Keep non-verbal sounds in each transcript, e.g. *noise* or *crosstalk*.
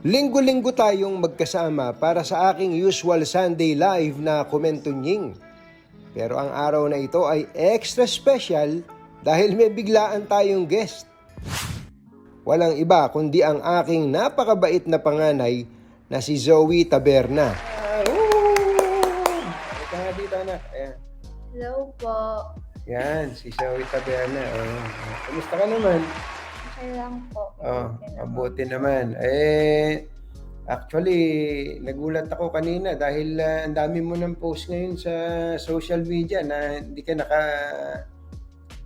Linggo-linggo tayong magkasama para sa aking usual Sunday live na komentunying. Pero ang araw na ito ay extra special dahil may biglaan tayong guest. Walang iba kundi ang aking napakabait na panganay na si Zoe Taberna. Hello po. Yan, si Zoe Taberna. Oh. Kumusta ka naman? Okay lang po. Oh, mabuti naman. Eh, actually, nagulat ako kanina dahil ah, ang dami mo ng post ngayon sa social media na hindi ka naka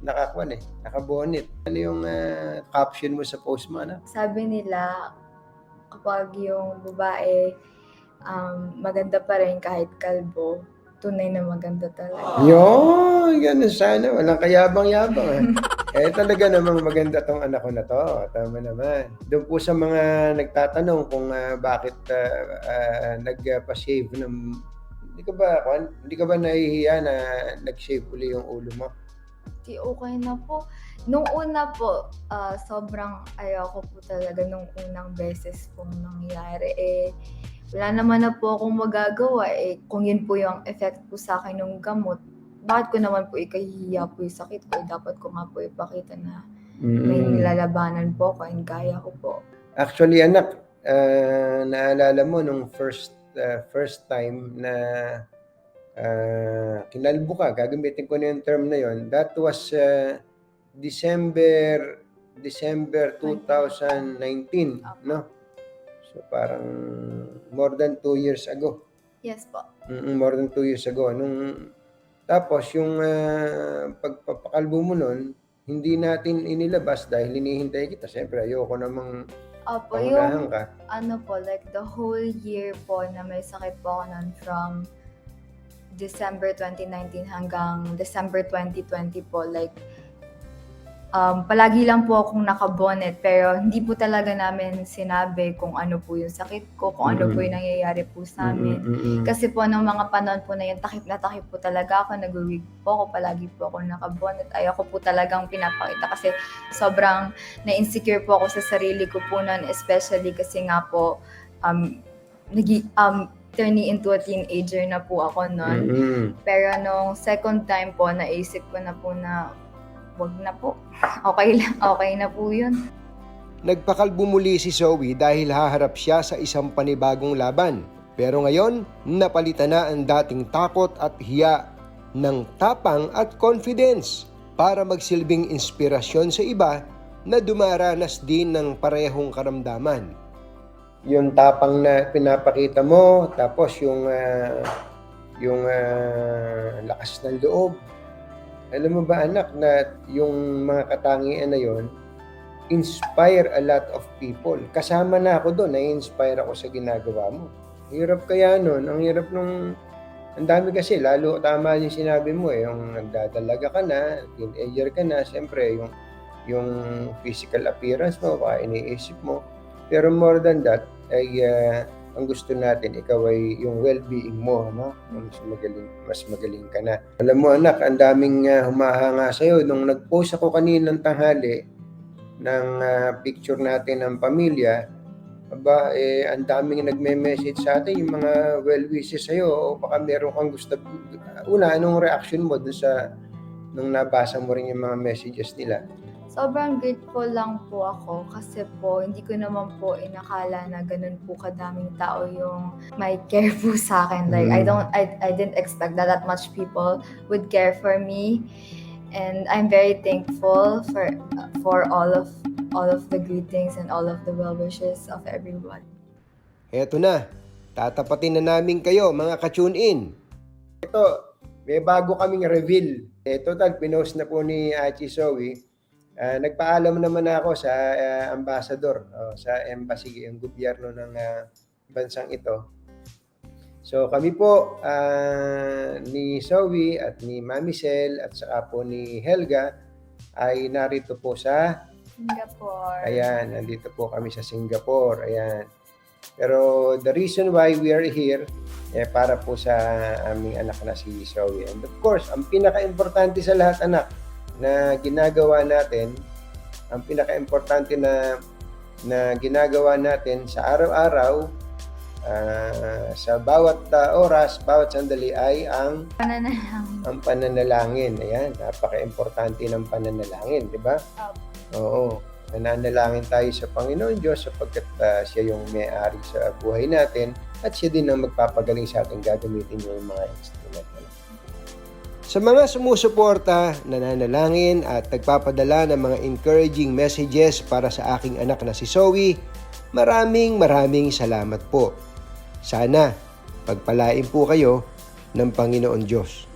nakakuan eh, nakabonnet. Ano yung ah, caption mo sa post mo, ano? Sabi nila, kapag yung babae um, maganda pa rin kahit kalbo, tunay na maganda talaga. Yun, ganun sana. Walang kayabang-yabang. ah. *laughs* eh, talaga namang maganda tong anak ko na to. Tama naman. Doon po sa mga nagtatanong kung ah, bakit ah, ah, nagpa-shave ng... Hindi ka ba, Juan? Hindi ka ba nahihiya na nag-shave uli yung ulo mo? Di okay na po. Nung una po, ah, sobrang ayoko po talaga nung unang beses pong nangyari. Eh, wala naman na po akong magagawa. Eh, kung yun po yung effect po sa akin ng gamot, bakit ko naman po ikahihiya po yung sakit ko? Eh, dapat ko nga po ipakita na may nilalabanan po ako and kaya ko po. Actually, anak, ah, naalala mo nung first ah, first time na ah, kinalbo ka, gagamitin ko na yung term na yon. That was ah, December December 2019, no? So parang more than two years ago. Yes po. Mm, more than two years ago. Nung, tapos, yung ah, pagpapakalbo mo nun, hindi natin inilabas dahil hinihintay kita. Siyempre, ayoko namang Opo, pangunahan yung ka. ano po, like the whole year po na may sakit po ako nun from December 2019 hanggang December 2020 po, like um, palagi lang po akong nakabonet pero hindi po talaga namin sinabi kung ano po yung sakit ko, kung ano po yung nangyayari po sa amin. Mm, mm, mm. Kasi po, nung mga panahon po na yun, takip na takip po talaga ako, nag-wig po ako, palagi po ako nakabonet. Ayoko po talagang pinapakita kasi sobrang na-insecure po ako sa sarili ko po noon, especially kasi nga po, um, nagi, um, turning into a teenager na po ako noon. Mm, mm. Pero nung second time po, naisip ko na po na wag na po. Okay lang, okay na po yun. Nagpakalbo muli si Zoe dahil haharap siya sa isang panibagong laban. Pero ngayon, napalitan na ang dating takot at hiya ng tapang at confidence para magsilbing inspirasyon sa iba na dumaranas din ng parehong karamdaman. Yung tapang na pinapakita mo, tapos yung ah, yung ah, lakas ng loob. Alam mo ba anak na yung mga katangian na yon inspire a lot of people. Kasama na ako doon, na-inspire ako sa ginagawa mo. Hirap kaya nun, ang hirap nung, ang dami kasi, lalo tama yung sinabi mo eh, yung nagdadalaga ka na, teenager ka na, siyempre, yung, yung physical appearance mo, baka iniisip mo. Pero more than that, ay ah, ang gusto natin, ikaw ay yung well-being mo, no? Mas magaling, mas magaling ka na. Alam mo anak, ang daming ah, humahanga sa'yo. Nung nag-post ako kaninang tanghali, ng ah, picture natin ng pamilya, aba, eh, ang daming nagme-message sa atin, yung mga well wishes sa'yo, o baka meron kang gusto. Una, anong reaction mo dun sa, nung nabasa mo rin yung mga messages nila? Sobrang grateful lang po ako kasi po hindi ko naman po inakala na ganun po kadaming tao yung may care po sa akin. Like I Mm. don't I, I didn't expect that that much people would care for me. And I'm very thankful for for all of all of the greetings and all of the well wishes of everyone. Eto na, tatapatin na namin kayo mga ka-tune in. Ito, may bago kaming reveal. Eh, total, pinost na po ni Achi Zoe. Ah, nagpaalam naman ako sa ah, ambassador, oh, sa embassy, yung gobyerno ng ah, bansang ito. So kami po ah, ni Zoe at ni Mami Sel at saka po ni Helga ay narito po sa Singapore. Ayan, nandito po kami sa Singapore. Ayan. Pero the reason why we are here, eh, para po sa aming anak na si Zoe. And of course, ang pinaka-importante sa lahat, anak, na ginagawa natin ang pinaka-importante na na ginagawa natin sa araw-araw ah, sa bawat ah, oras, bawat sandali ay ang Pananalangin. ang pananalangin. Ayan, napaka-importante ng pananalangin, di ba? Oo. Nananalangin tayo sa Panginoon Diyos sapagkat ah, siya yung may-ari sa buhay natin at siya din ang magpapagaling sa atin gagamitin yung mga instrument. Sa mga sumusuporta, nananalangin at nagpapadala ng mga encouraging messages para sa aking anak na si Zoe, maraming maraming salamat po. Sana pagpalain po kayo ng Panginoon Diyos.